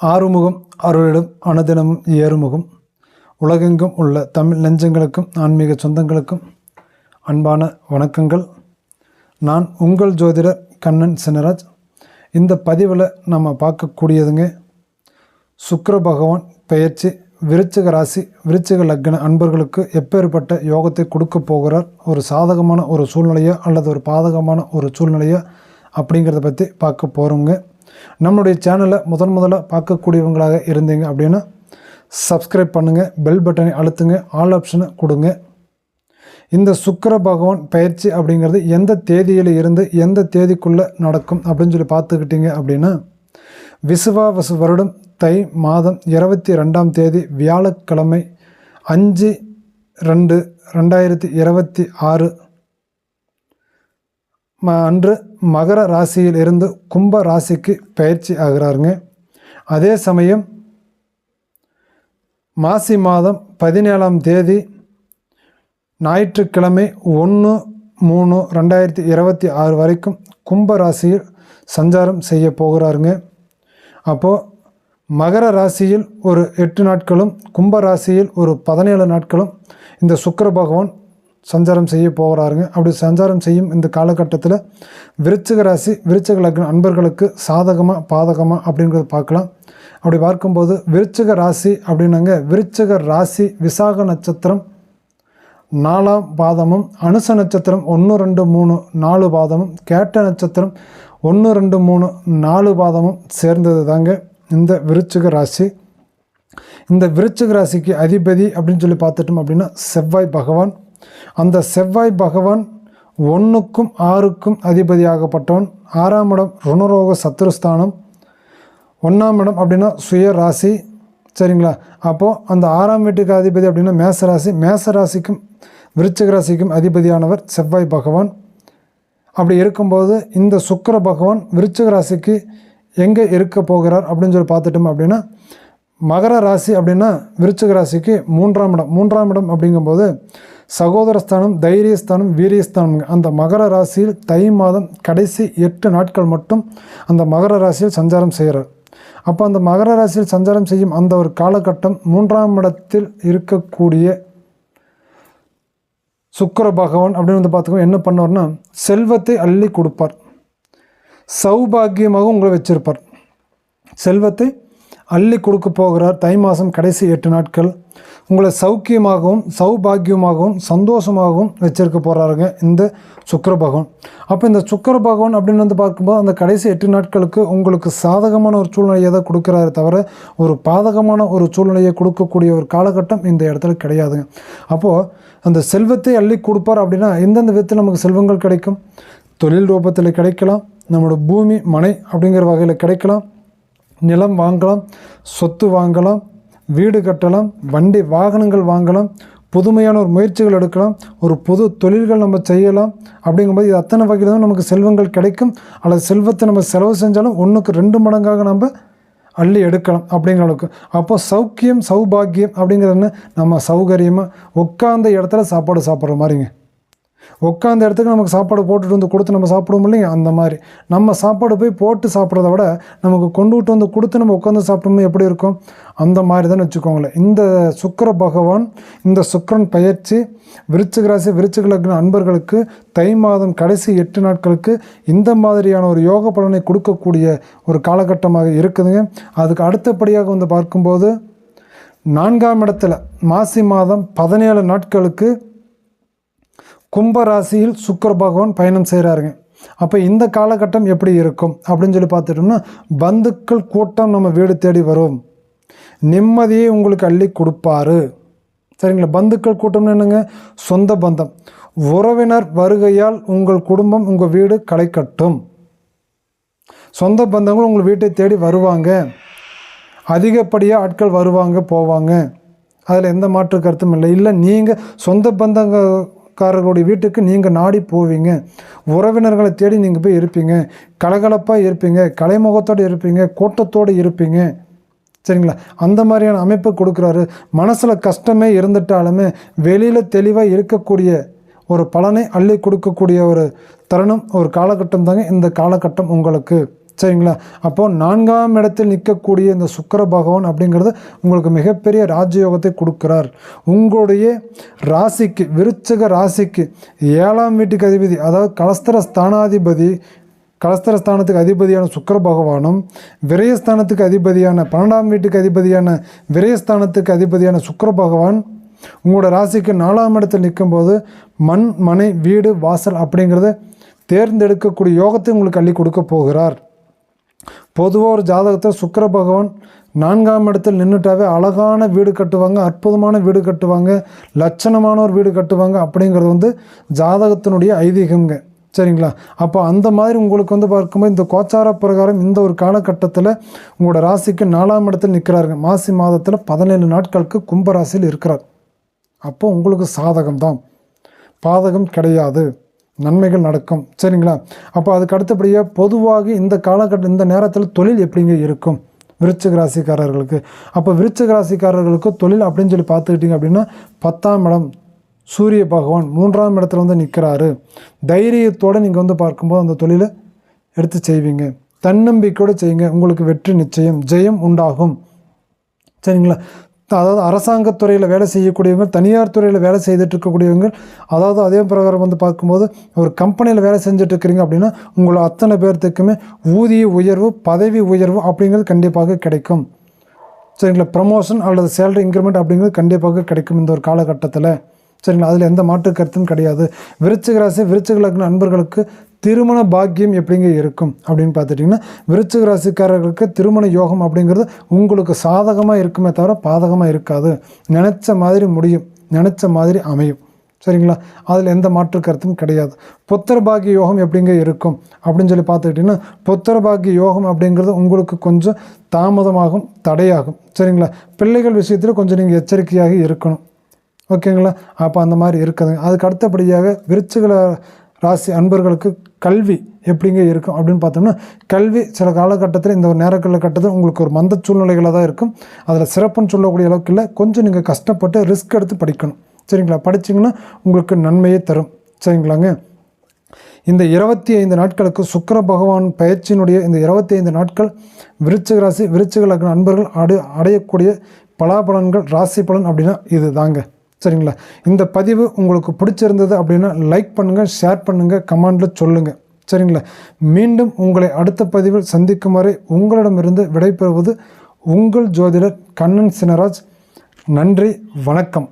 ஆறுமுகம் அருளிடம் அனுதினமும் ஏறுமுகம். உலகெங்கும் உள்ள தமிழ் நெஞ்சங்களுக்கும் ஆன்மீக சொந்தங்களுக்கும் அன்பான வணக்கங்கள். நான் உங்கள் ஜோதிடர் கண்ணன் சினராஜ். இந்த பதிவில் நம்ம பார்க்கக்கூடியதுங்க சுக்கர பகவான் பெயர்ச்சி விருச்சிக ராசி விருச்சிக லக்ன அன்பர்களுக்கு எப்பேற்பட்ட யோகத்தை கொடுக்க போகிறார் ஒரு சாதகமான ஒரு சூழ்நிலையோ அல்லது ஒரு பாதகமான ஒரு சூழ்நிலையோ அப்படிங்கிறத பற்றி பார்க்க போகிறோங்க நம்மளுடைய சேனலை முதன் முதலாக பார்க்கக்கூடியவங்களாக இருந்தீங்க அப்படின்னா சப்ஸ்கிரைப் பண்ணுங்கள் பெல் பட்டனை அழுத்துங்க ஆல் ஆப்ஷனை கொடுங்க. இந்த சுக்கர பகவான் பயிற்சி அப்படிங்கிறது எந்த தேதியில் இருந்து எந்த தேதிக்குள்ளே நடக்கும் அப்படின்னு சொல்லி பார்த்துக்கிட்டீங்க அப்படின்னா விசுவாவசு வருடம் தை மாதம் இருபத்தி ரெண்டாம் தேதி வியாழக்கிழமை அஞ்சு ரெண்டு ரெண்டாயிரத்தி இருபத்தி ஆறு அன்று மகர ராசியில் இருந்து கும்ப ராசிக்கு பயிற்சி ஆகிறாருங்க. அதே சமயம் மாசி மாதம் பதினேழாம் தேதி ஞாயிற்றுக்கிழமை ஒன்று மூணு ரெண்டாயிரத்தி இருபத்தி ஆறு வரைக்கும் கும்ப ராசியில் சஞ்சாரம் செய்ய போகிறாருங்க. அப்போது மகர ராசியில் ஒரு எட்டு நாட்களும் கும்ப ராசியில் ஒரு பதினேழு நாட்களும் இந்த சுக்கர பகவான் சஞ்சாரம் செய்ய போகிறாருங்க. அப்படி சஞ்சாரம் செய்யும் இந்த காலகட்டத்தில் விருச்சிக ராசி விருச்சிக லக்ன அன்பர்களுக்கு சாதகமாக பாதகமாக அப்படிங்கிறத பார்க்கலாம். அப்படி பார்க்கும்போது விருச்சிக ராசி அப்படின்னாங்க விருச்சிக ராசி விசாக நட்சத்திரம் நாலாம் பாதமும் அனுச நட்சத்திரம் ஒன்று ரெண்டு மூணு நாலு பாதமும் கேட்ட நட்சத்திரம் ஒன்று ரெண்டு மூணு நாலு பாதமும் சேர்ந்தது தாங்க இந்த விருச்சிக ராசி. இந்த விருச்சிக ராசிக்கு அதிபதி அப்படின்னு சொல்லி பார்த்துட்டோம் அப்படின்னா செவ்வாய் பகவான். அந்த செவ்வாய் பகவான் ஒன்றுக்கும் ஆறுக்கும் அதிபதியாகப்பட்டவன். ஆறாம் இடம் ருணரோக சத்துருஸ்தானம் ஒன்றாம் இடம் அப்படின்னா சுய ராசி சரிங்களா? அப்போது அந்த ஆறாம் வீட்டுக்கு அதிபதி அப்படின்னா மேச ராசி மேச ராசிக்கும் விருச்சிக ராசிக்கும் அதிபதியானவர் செவ்வாய் பகவான். அப்படி இருக்கும்போது இந்த சுக்கிர பகவான் விருச்சிக ராசிக்கு எங்கே இருக்க போகிறார் அப்படின்னு சொல்லி பார்த்துட்டோம் அப்படின்னா மகர ராசி அப்படின்னா விருச்சிக ராசிக்கு மூன்றாம் இடம். மூன்றாம் இடம் அப்படிங்கும்போது சகோதரஸ்தானம் தைரியஸ்தானம் வீரியஸ்தானம் அந்த மகர ராசியில் தை மாதம் கடைசி எட்டு நாட்கள் மட்டும் அந்த மகர ராசியில் சஞ்சாரம் செய்கிறார். அப்போ அந்த மகர ராசியில் சஞ்சாரம் செய்யும் அந்த ஒரு காலகட்டம் மூன்றாம் இடத்தில் இருக்கக்கூடிய சுக்கர பகவான் அப்படின்னு வந்து பார்த்துக்கோ என்ன பண்ணுவார்னா செல்வத்தை அள்ளி கொடுப்பார். சௌபாகியமாக உங்களை வச்சிருப்பார். செல்வத்தை அள்ளி கொடுக்க போகிறார் தை மாதம் கடைசி எட்டு நாட்கள். உங்களை சௌக்கியமாகவும் சௌபாகியமாகவும் சந்தோஷமாகவும் வச்சிருக்க போகிறாருங்க இந்த சுக்கர பகவான். அப்போ இந்த சுக்கர பகவான் அப்படின்னு வந்து பார்க்கும்போது அந்த கடைசி எட்டு நாட்களுக்கு உங்களுக்கு சாதகமான ஒரு சூழ்நிலையை தான் கொடுக்குறாரு தவிர ஒரு பாதகமான ஒரு சூழ்நிலையை கொடுக்கக்கூடிய ஒரு காலகட்டம் இந்த இடத்துல கிடையாதுங்க. அப்போது அந்த செல்வத்தை அள்ளி கொடுப்பார் அப்படின்னா எந்தெந்த விதத்தில் நமக்கு செல்வங்கள் கிடைக்கும்? தொழில் ரூபத்தில் கிடைக்கலாம் நம்மளோட பூமி மனை அப்படிங்கிற வகையில் கிடைக்கலாம் நிலம் வாங்கலாம் சொத்து வாங்கலாம் வீடு கட்டலாம் வண்டி வாகனங்கள் வாங்கலாம் புதுமையான ஒரு முயற்சிகள் எடுக்கலாம் ஒரு புது தொழில்கள் நம்ம செய்யலாம் அப்படிங்கும்போது இது அத்தனை வகையில் தான் நமக்கு செல்வங்கள் கிடைக்கும். அல்லது செல்வத்தை நம்ம செலவு செஞ்சாலும் ஒன்றுக்கு ரெண்டு மடங்காக நம்ம அள்ளி எடுக்கலாம் அப்படிங்கிற அளவுக்கு. அப்போது சௌக்கியம் சௌபாகியம் அப்படிங்கிறது நம்ம சௌகரியமாக உட்காந்த இடத்துல சாப்பாடு சாப்பிட்ற மாதிரிங்க. உட்காந்த இடத்துக்கு நமக்கு சாப்பாடு போட்டுட்டு வந்து கொடுத்து நம்ம சாப்பிடுவோம் இல்லையா? அந்த மாதிரி. நம்ம சாப்பாடு போய் போட்டு சாப்பிட்றத விட நமக்கு கொண்டு விட்டு வந்து கொடுத்து நம்ம உட்காந்து சாப்பிட்டோம்னா எப்படி இருக்கும்? அந்த மாதிரி தான் வச்சுக்கோங்களேன். இந்த சுக்கர பகவான் இந்த சுக்கரன் பயிற்சி விருச்சிக ராசி விருச்சிக லக்ன அன்பர்களுக்கு தை மாதம் கடைசி எட்டு நாட்களுக்கு இந்த மாதிரியான ஒரு யோக பலனை கொடுக்கக்கூடிய ஒரு காலகட்டமாக இருக்குதுங்க. அதுக்கு அடுத்தபடியாக வந்து பார்க்கும்போது நான்காம் இடத்துல மாசி மாதம் பதினேழு நாட்களுக்கு கும்பராசியில் சுக்கர பகவான் பயணம் செய்கிறாருங்க அப்போ இந்த காலகட்டம் எப்படி இருக்கும்? அப்படின்னு சொல்லி பார்த்துட்டோம்னா பந்துக்கள் கூட்டம் நம்ம வீடு தேடி வரும். நிம்மதியை உங்களுக்கு அள்ளி கொடுப்பாரு. சரிங்களா? பந்துக்கள் கூட்டம்னு என்னங்க? சொந்த பந்தம். உறவினர் வருகையால் உங்கள் குடும்பம் உங்கள் வீடு களை கட்டும். சொந்த பந்தங்கள் உங்கள் வீட்டை தேடி வருவாங்க. அதிகப்படியாக ஆட்கள் வருவாங்க போவாங்க. அதில் எந்த மாற்று கருத்தும் இல்லை. இல்லை நீங்கள் சொந்த பந்தங்கள் காரர்களுடைய வீட்டுக்கு நீங்கள் நாடி போவீங்க. உறவினர்களை தேடி நீங்கள் போய் இருப்பீங்க. கலகலப்பாக இருப்பீங்க. கலைமுகத்தோடு இருப்பீங்க. கூட்டத்தோடு இருப்பீங்க. சரிங்களா? அந்த மாதிரியான அமைப்பு கொடுக்குறாரு. மனசில் கஷ்டமே இருந்துட்டாலுமே வெளியில் தெளிவாக இருக்கக்கூடிய ஒரு பலனை அள்ளி கொடுக்கக்கூடிய ஒரு தருணம் ஒரு காலகட்டம் தாங்க இந்த காலகட்டம் உங்களுக்கு. சரிங்களா? அப்போது நான்காம் இடத்தில் நிற்கக்கூடிய இந்த சுக்கர பகவான் அப்படிங்கிறது உங்களுக்கு மிகப்பெரிய ராஜயோகத்தை கொடுக்கிறார். உங்களுடைய ராசிக்கு விருச்சக ராசிக்கு ஏழாம் வீட்டுக்கு அதிபதி அதாவது கலஸ்தர ஸ்தானாதிபதி கலஸ்தர ஸ்தானத்துக்கு அதிபதியான சுக்கர பகவானும் விரயஸ்தானத்துக்கு அதிபதியான பன்னெண்டாம் வீட்டுக்கு அதிபதியான விரயஸ்தானத்துக்கு அதிபதியான சுக்கர பகவான் உங்களோட ராசிக்கு நாலாம் இடத்தில் நிற்கும்போது மண் மனை வீடு வாசல் அப்படிங்கிறத தேர்ந்தெடுக்கக்கூடிய யோகத்தை உங்களுக்கு அள்ளி கொடுக்க போகிறார். பொதுவாக ஒரு ஜாதகத்தில் சுக்கர பகவான் நான்காம் இடத்தில் நின்றுட்டாவே அழகான வீடு கட்டுவாங்க அற்புதமான வீடு கட்டுவாங்க லட்சணமான ஒரு வீடு கட்டுவாங்க அப்படிங்கிறது வந்து ஜாதகத்தினுடைய ஐதீகம்ங்க சரிங்களா? அப்போ அந்த மாதிரி உங்களுக்கு வந்து பார்க்கும்போது இந்த கோச்சார பிரகாரம் இந்த ஒரு காலகட்டத்தில் உங்களோட ராசிக்கு நாலாம் இடத்தில் நிற்கிறாருங்க மாசி மாதத்தில் பதினேழு நாட்களுக்கு கும்பராசியில் இருக்கிறார். அப்போ உங்களுக்கு சாதகம் தான் பாதகம் கிடையாது. நன்மைகள் நடக்கும். சரிங்களா? அப்போ அதுக்கு அடுத்தபடியாக பொதுவாக இந்த காலகட்டம் இந்த நேரத்தில் தொழில் எப்படிங்க இருக்கும்? விருச்சிக ராசிக்காரர்களுக்கு. அப்போ விருச்சிக ராசிக்காரர்களுக்கு தொழில் அப்படின்னு சொல்லி பார்த்துக்கிட்டிங்க அப்படின்னா பத்தாம் இடம் சூரிய பகவான் மூன்றாம் இடத்துல வந்து நிற்கிறாரு தைரியத்தோடு நீங்கள் வந்து பார்க்கும்போது அந்த தொழிலை எடுத்து செய்வீங்க. தன்னம்பிக்கையோடு செய்யுங்க. உங்களுக்கு வெற்றி நிச்சயம் ஜெயம் உண்டாகும். சரிங்களா? அதாவது அரசாங்கத்துறையில் வேலை செய்யக்கூடியவங்க தனியார் துறையில் வேலை செய்துட்டு இருக்கக்கூடியவங்க அதாவது அதே பிரகாரம் வந்து பார்க்கும்போது ஒரு கம்பெனியில் வேலை செஞ்சுட்டு இருக்கிறீங்க அப்படின்னா உங்களை அத்தனை பேர்த்துக்குமே ஊதிய உயர்வு பதவி உயர்வு அப்படிங்கிறது கண்டிப்பாக கிடைக்கும். சரிங்களா? ப்ரமோஷன் அல்லது சேலரி இன்க்ரிமெண்ட் அப்படிங்கிறது கண்டிப்பாக கிடைக்கும் இந்த ஒரு காலகட்டத்தில். சரிங்களா? அதில் எந்த மாற்று கருத்தும் கிடையாது. விருச்சிக ராசி விருச்சிக லக்ன நண்பர்களுக்கு திருமண பாக்கியம் எப்படிங்க இருக்கும் அப்படின்னு பார்த்துட்டிங்கன்னா விருச்சிக ராசிக்காரர்களுக்கு திருமண யோகம் அப்படிங்கிறது உங்களுக்கு சாதகமாக இருக்குமே தவிர பாதகமாக இருக்காது. நினச்ச மாதிரி முடியும். நினச்ச மாதிரி அமையும். சரிங்களா? அதில் எந்த மாற்று கருத்தும் கிடையாது. புத்திர பாக்கிய யோகம் எப்படிங்க இருக்கும் அப்படின்னு சொல்லி பார்த்துக்கிட்டிங்கன்னா புத்திர பாக்கிய யோகம் அப்படிங்கிறது உங்களுக்கு கொஞ்சம் தாமதமாகும் தடையாகும். சரிங்களா? பிள்ளைகள் விஷயத்தில் கொஞ்சம் நீங்கள் எச்சரிக்கையாக இருக்கணும். ஓகேங்களா? அப்போ அந்த மாதிரி இருக்குதுங்க. அதுக்கு அடுத்தபடியாக விருச்சிகளை ராசி அன்பர்களுக்கு கல்வி எப்படிங்க இருக்கும் அப்படின்னு பார்த்தோம்னா கல்வி சில காலகட்டத்தில் இந்த ஒரு நேரக்கால கட்டத்தில் உங்களுக்கு ஒரு மந்த சூழ்நிலைகளாக தான் இருக்கும். அதில் சிறப்புன்னு சொல்லக்கூடிய அளவுக்கு இல்லை கொஞ்சம் நீங்கள் கஷ்டப்பட்டு ரிஸ்க் எடுத்து படிக்கணும். சரிங்களா? படிச்சிங்கன்னா உங்களுக்கு நன்மையே தரும். சரிங்களாங்க? இந்த இருபத்தி ஐந்து நாட்களுக்கு சுக்கிர பகவான் பயிற்சியினுடைய இந்த இருபத்தி ஐந்து நாட்கள் விருச்சிக ராசி விருச்சிக லக்ன அன்பர்கள் அடை அடையக்கூடிய பலாபலன்கள் ராசி பலன் அப்படின்னா இது தாங்க சரிங்களா? இந்த பதிவு உங்களுக்கு பிடிச்சிருந்தது அப்படின்னா லைக் பண்ணுங்கள் ஷேர் பண்ணுங்கள் கமெண்டில் சொல்லுங்கள் சரிங்களா? மீண்டும் உங்களை அடுத்த பதிவில் சந்திக்கும் வரை உங்களிடமிருந்து விடைபெறுவது உங்கள் ஜோதிடர் கண்ணன் சினராஜ் நன்றி வணக்கம்.